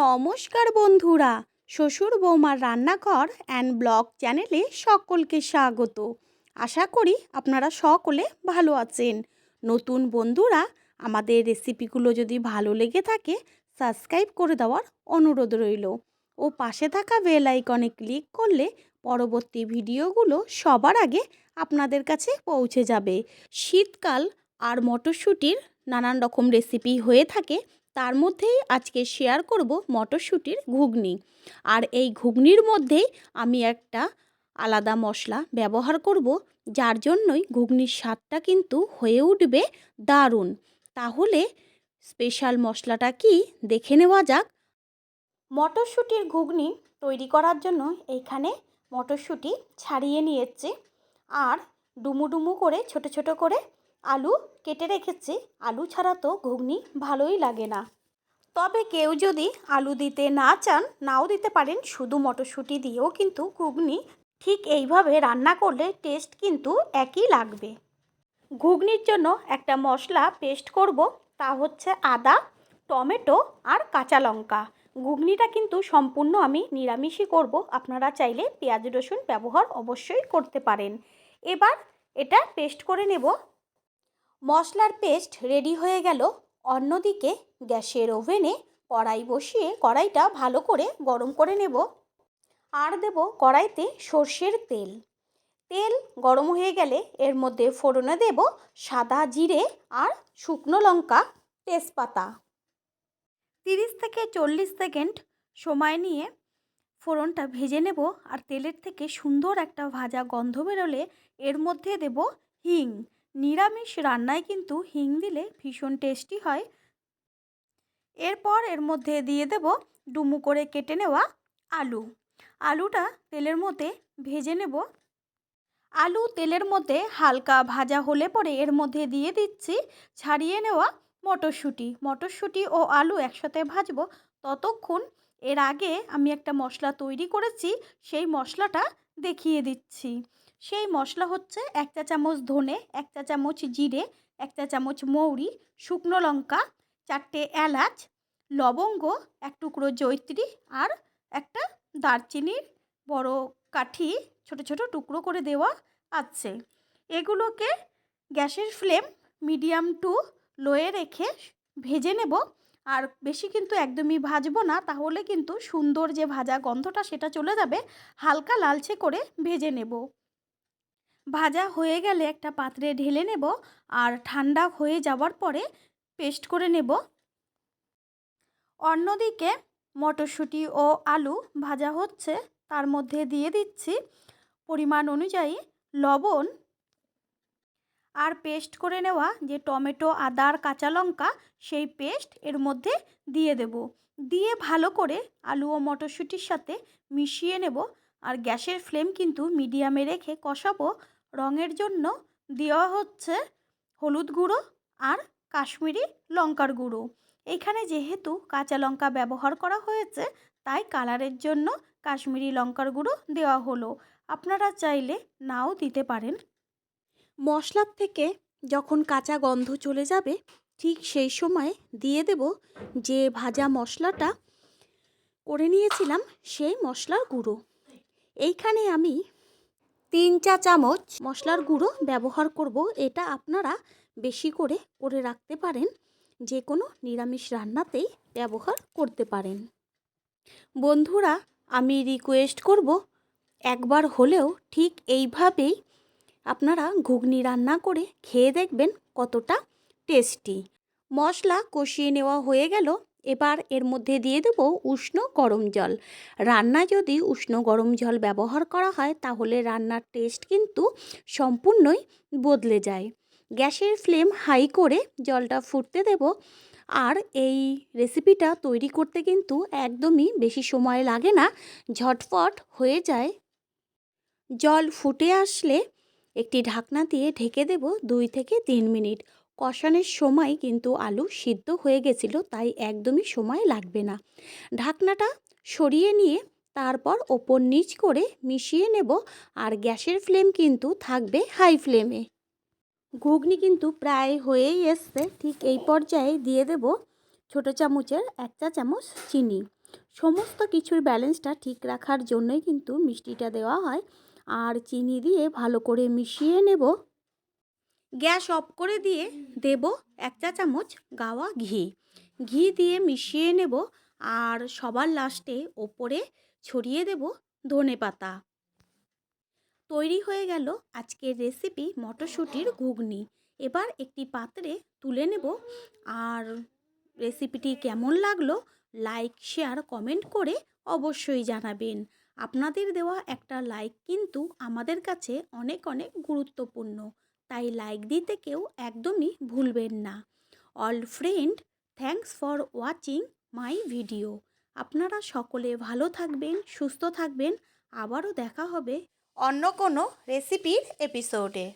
নমস্কার বন্ধুরা, শ্বশুর বৌমার রান্নাঘর অ্যান্ড ব্লগ চ্যানেলে সকলকে স্বাগত। আশা করি আপনারা সকলে ভালো আছেন। নতুন বন্ধুরা, আমাদের রেসিপিগুলো যদি ভালো লেগে থাকে সাবস্ক্রাইব করে দেওয়ার অনুরোধ রইল। ও পাশে থাকা বেল আইকনে ক্লিক করলে পরবর্তী ভিডিওগুলো সবার আগে আপনাদের কাছে পৌঁছে যাবে। শীতকাল আর মটরশুঁটির নানান রকম রেসিপি হয়ে থাকে তার মধ্যেই আজকে শেয়ার করব মটরশুঁটির ঘুগনি। আর এই ঘুগনির মধ্যেই আমি একটা আলাদা মশলা ব্যবহার করব, যার জন্যই ঘুগনির স্বাদটা কিন্তু হয়ে উঠবে দারুণ। তাহলে স্পেশাল মশলাটা কি দেখে নেওয়া যাক। মটরশুঁটির ঘুগনি তৈরি করার জন্য এইখানে মটরশুঁটি ছাড়িয়ে নিয়েছি, আর ডুমু ডুমু করে, ছোট ছোট করে আলু কেটে রেখেছি। আলু ছাড়া তো ঘুগনি ভালোই লাগে না। তবে কেউ যদি আলু দিতে না চান, নাও দিতে পারেন। শুধু মটরশুঁটি দিয়েও কিন্তু ঘুগনি ঠিক এইভাবে রান্না করলে টেস্ট কিন্তু একই লাগবে। ঘুগনির জন্য একটা মশলা পেস্ট করব। তা হচ্ছে আদা, টমেটো আর কাঁচা লঙ্কা। ঘুগনিটা কিন্তু সম্পূর্ণ আমি নিরামিষই করব। আপনারা চাইলে পেঁয়াজ রসুন ব্যবহার অবশ্যই করতে পারেন। এবার এটা পেস্ট করে নেব। মশলার পেস্ট রেডি হয়ে গেল। অন্যদিকে গ্যাসের ওভেনে কড়াই বসিয়ে কড়াইটা ভালো করে গরম করে নেব। আর দেব কড়াইতে সর্ষের তেল। তেল গরম হয়ে গেলে এর মধ্যে ফোড়নে দেব সাদা জিরে আর শুকনো লঙ্কা তেজপাতা। তিরিশ থেকে চল্লিশ সেকেন্ড সময় নিয়ে ফোড়নটা ভেজে নেব আর তেলের থেকে সুন্দর একটা ভাজা গন্ধ বেরোলে এর মধ্যে দেব হিং। নিরামিষ রান্নায় কিন্তু হিং দিলে ভীষণ টেস্টি হয়। এরপর এর মধ্যে দিয়ে দেব ডুমু করে কেটে নেওয়া আলু। আলুটা তেলের মধ্যে ভেজে নেব। আলু তেলের মধ্যে হালকা ভাজা হলে পরে এর মধ্যে দিয়ে দিচ্ছি ছাড়িয়ে নেওয়া মটরশুঁটি। মটরশুঁটি ও আলু একসাথে ভাজবো। ততক্ষণ এর আগে আমি একটা মশলা তৈরি করেছি, সেই মশলাটা দেখিয়ে দিচ্ছি। সেই মশলা হচ্ছে এক চা চামচ ধনে, এক চা চামচ জিরে, এক চা চামচ মৌরি, শুকনো লঙ্কা, চারটে এলাচ, লবঙ্গ, এক টুকরো জৈত্রী আর একটা দারচিনির বড় কাঠি ছোট ছোট টুকরো করে দেওয়া আছে। এগুলোকে গ্যাসের ফ্লেম মিডিয়াম টু লোয়ে রেখে ভেজে নেব। আর বেশি কিন্তু একদমই ভাজবো না, তাহলে কিন্তু সুন্দর যে ভাজা গন্ধটা সেটা চলে যাবে, হালকা লালচে করে ভেজে নেব। ভাজা হয়ে গেলে একটা পাত্রে ঢেলে নেব আর ঠান্ডা হয়ে যাওয়ার পরে পেস্ট করে নেব। অন্যদিকে মটরশুঁটি ও আলু ভাজা হচ্ছে, তার মধ্যে দিয়ে দিচ্ছি পরিমাণ অনুযায়ী লবণ আর পেস্ট করে নেওয়া যে টমেটো আদার কাঁচা লঙ্কা, সেই পেস্ট এর মধ্যে দিয়ে দেব। দিয়ে ভালো করে আলু ও মটরশুঁটির সাথে মিশিয়ে নেব আর গ্যাসের ফ্লেম কিন্তু মিডিয়ামে রেখে কষাবো রঙের জন্য দেওয়া হচ্ছে হলুদ গুঁড়ো আর কাশ্মীরি লঙ্কার গুঁড়ো। এখানে যেহেতু কাঁচা লঙ্কা ব্যবহার করা হয়েছে, তাই কালারের জন্য কাশ্মীরি লঙ্কার গুঁড়ো দেওয়া হলো। আপনারা চাইলে নাও দিতে পারেন। মশলার থেকে যখন কাঁচা গন্ধ চলে যাবে, ঠিক সেই সময় দিয়ে দেব যে ভাজা মশলাটা করে নিয়েছিলাম, সেই মশলার গুঁড়ো। এইখানে আমি তিন চা চামচ মশলার গুঁড়ো ব্যবহার করব। এটা আপনারা বেশি করে করে রাখতে পারেন। যে কোনো নিরামিষ রান্নাতেই ব্যবহার করতে পারেন। বন্ধুরা, আমি রিকোয়েস্ট করব, একবার হলেও ঠিক এইভাবেই আপনারা ঘুগনি রান্না করে খেয়ে দেখবেন কতটা টেস্টি মশলা কষিয়ে নেওয়া হয়ে গেল। এবার এর মধ্যে দিয়ে দেবো উষ্ণ গরম জল। রান্না যদি উষ্ণ গরম জল ব্যবহার করা হয়, তাহলে রান্নার টেস্ট কিন্তু সম্পূর্ণই বদলে যায়। গ্যাসের ফ্লেম হাই করে জলটা ফুটতে দেব। আর এই রেসিপিটা তৈরি করতে কিন্তু একদমই বেশি সময় লাগে না, ঝটফট হয়ে যায়। জল ফুটে আসলে একটি ঢাকনা দিয়ে ঢেকে দেব দুই থেকে তিন মিনিট। কষানোর সময় কিন্তু আলু সিদ্ধ হয়ে গেছিল, তাই একদমই সময় লাগবে না। ঢাকনাটা সরিয়ে নিয়ে তারপর ওপর নিচ করে মিশিয়ে নেব আর গ্যাসের ফ্লেম কিন্তু থাকবে হাই ফ্লেমে। ঘুগনি কিন্তু প্রায় হয়েই এসছে, ঠিক এই পর্যায়ে দিয়ে দেব ছোটো চামচের এক চা চামচ চিনি। সমস্ত কিছুর ব্যালেন্সটা ঠিক রাখার জন্যই কিন্তু মিষ্টিটা দেওয়া হয়। আর চিনি দিয়ে ভালো করে মিশিয়ে নেব। গ্যাস অফ করে দিয়ে দেব এক চা চামচ গাওয়া ঘি। ঘি দিয়ে মিশিয়ে নেব আর সবার লাস্টে ওপরে ছড়িয়ে দেব ধনে পাতা। তৈরি হয়ে গেল আজকের রেসিপি মটরশুঁটির ঘুগনি। এবার একটি পাত্রে তুলে নেব আর রেসিপিটি কেমন লাগল লাইক, শেয়ার, কমেন্ট করে অবশ্যই জানাবেন। আপনাদের দেওয়া একটা লাইক কিন্তু আমাদের কাছে অনেক অনেক গুরুত্বপূর্ণ। তাই লাইক দিতে কেউ একদমই ভুলবেন না। All friend thanks for watching my video আপনারা সকলে ভালো থাকবেন, সুস্থ থাকবেন। আবারও দেখা হবে অন্য কোনো রেসিপির এপিসোডে